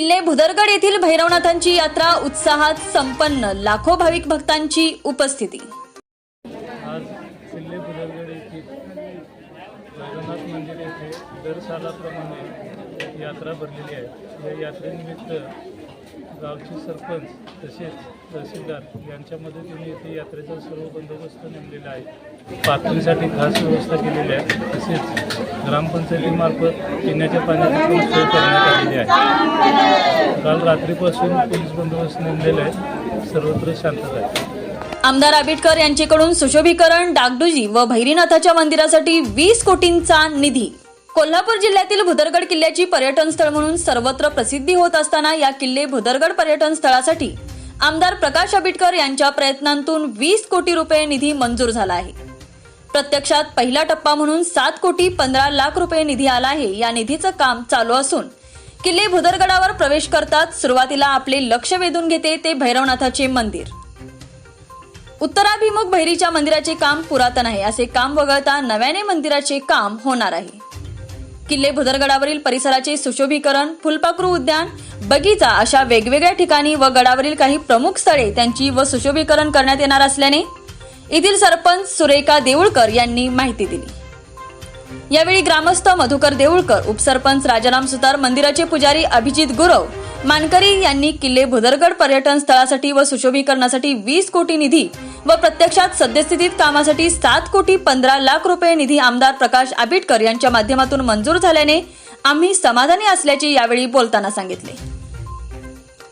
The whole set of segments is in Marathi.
किल्ले भुदरगड येथील भैरवनाथांची यात्रा उत्साहात संपन्न. लाखो भाविक भक्तांची उपस्थिती. आज किल्ले भुदरगड येथील जगन्नाथ मंदिर येथे दर सालाप्रमाणे यात्रा भरलेली आहे. या यात्रेनिमित्त गावचे सरपंच तसेच तहसीलदार यांच्या मदतीने इथे यात्रेचा सर्व बंदोबस्त नेमलेला आहे. पार्किंगसाठी खास व्यवस्था केलेली आहे. तसेच ग्रामपंचायतीमार्फत पिण्याच्या पाण्याची पण सोय करण्यात आलेली आहे. काल रात्रीपासून पोलीस बंदोबस्त नेमलेला आहे. सर्वत्र शांतता आहे. आमदार आबिटकर यांच्याकडून सुशोभीकरण डागडुजी व भैरीनाथाच्या मंदिरासाठी वीस कोटींचा निधी. कोल्हापूर जिल्ह्यातील भुदरगड किल्ल्याची पर्यटन स्थळ म्हणून सर्वत्र प्रसिद्धी होत असताना या किल्ले भुदरगड पर्यटन स्थळासाठी. आमदार प्रकाश आबिटकर यांच्या प्रयत्नांतून वीस कोटी रुपये निधी मंजूर झाला आहे. प्रत्यक्षात पहिला टप्पा म्हणून सात कोटी पंधरा लाख रुपये निधी आला आहे. या निधीचं काम चालू असून किल्ले भुदरगडावर प्रवेश करतात सुरुवातीला आपले लक्ष वेधून घेते ते भैरवनाथाचे मंदिर. उत्तराभिमुख भैरीच्या मंदिराचे काम पुरातन आहे. असे काम वगळता नव्याने मंदिराचे काम होणार आहे. किल्ले भुदरगडावरील परिसराचे सुशोभीकरण फुलपाखरू उद्यान बगीचा अशा वेगवेगळ्या ठिकाणी व गडावरील काही प्रमुख स्थळे त्यांची व सुशोभीकरण करण्यात येणार असल्याने येथील सरपंच सुरेखा देऊळकर यांनी माहिती दिली. यावेळी ग्रामस्थ मधुकर देऊळकर उपसरपंच राजाराम सुतार मंदिराचे पुजारी अभिजित गुरव मानकरी यांनी किल्ले भुदरगड पर्यटन स्थळासाठी व सुशोभीकरणासाठी वीस कोटी निधी व प्रत्यक्षात सद्यस्थितीत कामासाठी सात कोटी पंधरा लाख रुपये निधी आमदार प्रकाश आबिटकर यांच्या माध्यमातून मंजूर झाल्याने आम्ही समाधानी असल्याचे यावेळी बोलताना सांगितले.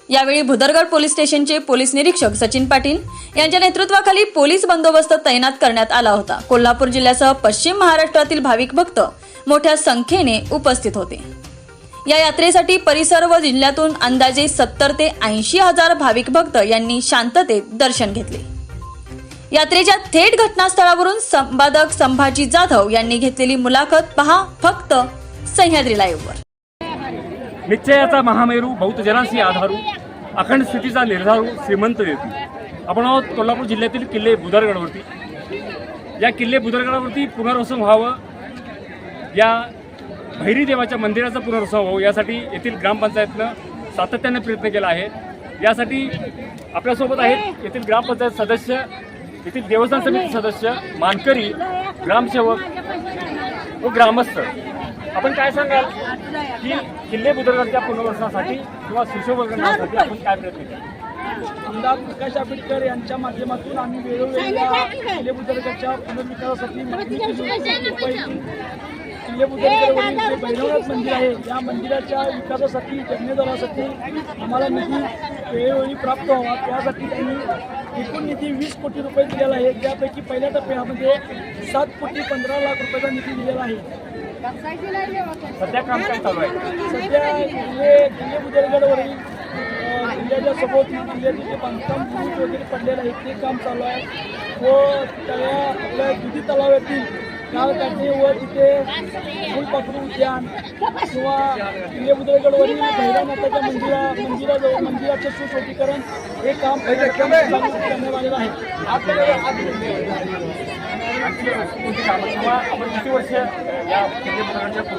यावेळी भुदरगड पोलीस स्टेशनचे पोलीस निरीक्षक सचिन पाटील यांच्या नेतृत्वाखाली पोलीस बंदोबस्त तैनात करण्यात आला होता. कोल्हापूर जिल्ह्यासह पश्चिम महाराष्ट्रातील भाविक भक्त मोठ्या संख्येने उपस्थित होते. या यात्रेसाठी परिसर व जिल्ह्यातून अंदाजे सत्तर ते ऐंशी हजार भाविक भक्त यांनी शांततेत दर्शन घेतले. यात्रेच्या थेट घटनास्थळावरून संपादक संभाजी जाधव यांनी घेतलेली मुलाखत पहा फक्त सह्याद्री लाईव्हवर निश्चयाचा महामेरू बहुतजनांशी आधारू अखंड स्थितीचा निर्धारू श्रीमंत देतो आपण आहोत कोल्हापूर जिल्ह्यातील किल्ले बुधरगडवरती. या किल्ले बुधरगडावरती पुनर्वसन व्हावं या भैरी देवाच्या मंदिराचं पुनर्वसन व्हावं यासाठी येथील ग्रामपंचायतनं सातत्याने प्रयत्न केला आहे. यासाठी आपल्यासोबत आहेत येथील ग्रामपंचायत सदस्य येथील देवस्थान समिती सदस्य मानकरी ग्रामसेवक व ग्रामस्थ. आपण काय सांगाल? की किल्ले बुद्रगडच्या पुनर्वसनासाठी किंवा सुशोभकरणासाठी आपण काय प्रयत्न केला? आमदार प्रकाश आंबेडकर यांच्या माध्यमातून आम्ही वेळोवेळी किल्ले बुद्रुकाच्या पुनर्विकासासाठी मागणी केली होती. किल्ले मंदिर आहे या मंदिराच्या विकासासाठी जीर्णोद्धारासाठी आम्हाला निधी वेळोवेळी प्राप्त व्हावा. त्यासाठी त्यांनी एकूण निधी वीस कोटी रुपये दिलेला आहे. त्यापैकी पहिल्या टप्प्यामध्ये सात कोटी पंधरा लाख रुपयाचा निधी दिलेला आहे. सध्या काम काय चालू आहे. सध्या किल्ले किल्ले किल्ल्याच्या सभोवती किल्ल्याचे जे बांधकाम वगैरे पडलेलं आहे ते काम चालू आहे. व त्या आपल्या दुधी तलावातील काल काढणे व तिथे फुलपाखरू उद्यान किंवा किल्ले बुदरगडवरील भैरवनाथाच्या मंदिरा मंदिराजवळ मंदिराचे सुशोभीकरण हे काम करण्यात आलेलं कामं किंवा आपण किती वर्ष या पुनर्वसनासाठी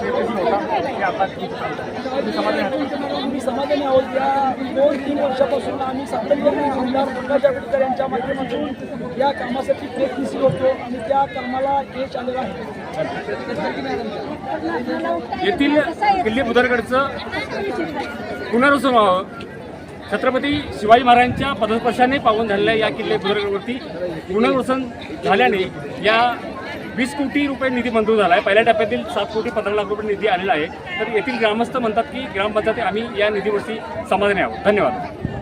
प्रयत्नशील होता? हे आहे? तुम्ही समाधानी आहात? आहे या दोन तीन वर्षापासून आम्ही सातत्याने आमदार प्रकाश आंबेडकर यांच्या माध्यमातून या कामासाठी प्रयत्नशील होतो. आणि त्या कर्माला यश आलेलं आहे. येथील किल्ले बुदरगडचं पुनर्वसन व्हावं. छत्रपती शिवाजी महाराजांच्या पदस्पर्शाने पावन झालेल्या या किल्ले बुदरगडवरती पुनर्वसन झाल्याने या वीस कोटी रुपये निधी मंजूर झाला आहे. पहिल्या टप्प्यातील सात कोटी पंधरा लाख रुपये निधी आलेला आहे. तर येथील ग्रामस्थ म्हणतात की ग्रामपंचायती आम्ही या निधीवरती समाधानी आहोत. धन्यवाद.